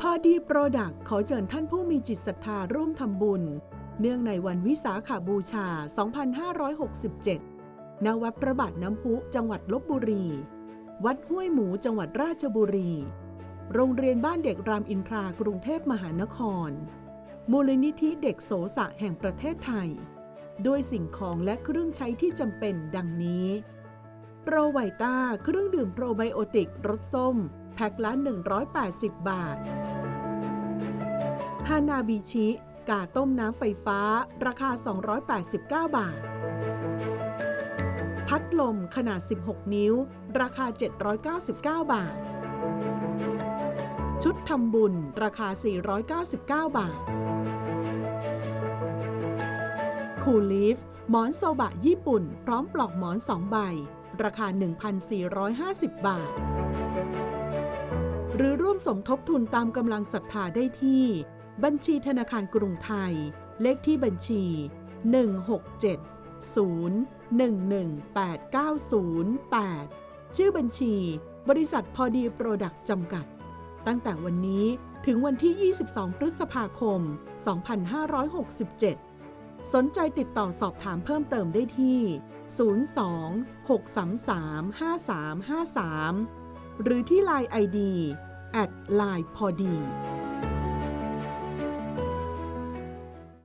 พอดีโปรดักขอเชิญท่านผู้มีจิตศรัทธาร่วมทำบุญ เนื่องในวันวิสาขาบูชา 2567 ณ วัดพระบาทน้ำพุจังหวัดลบบุรี วัดห้วยหมูจังหวัดราชบุรี โรงเรียนบ้านเด็กรามอินทรากรุงเทพมหานคร มูลนิธิเด็กโสสะแห่งประเทศไทย ด้วยสิ่งของและเครื่องใช้ที่จำเป็นดังนี้โปรไวต้าเครื่องดื่มโปรไบโอติกรสส้ม แพ็คละ 180 บาท ฮานาบิชิกาต้มน้ำไฟฟ้า ราคา 289 บาท พัดลมขนาด 16 นิ้ว ราคา 799 บาท ชุดทำบุญ ราคา 499 บาท คูลีฟหมอนโซบะญี่ปุ่น พร้อมปลอกหมอน 2 ใบ ราคา 1,450 บาท หรือร่วมสมทบทุนตามกำลังศรัทธาได้ที่ บัญชีธนาคารกรุงไทย เลขที่บัญชี 167-0118908 ชื่อบัญชี บริษัทพอดีโปรดักต์จำกัด ตั้งแต่วันนี้ถึงวันที่ 22 พฤษภาคม 2567 สนใจติดต่อสอบถามเพิ่มเติมได้ที่ 02 633 5353 หรือที่ Line ID แอด Line พอดี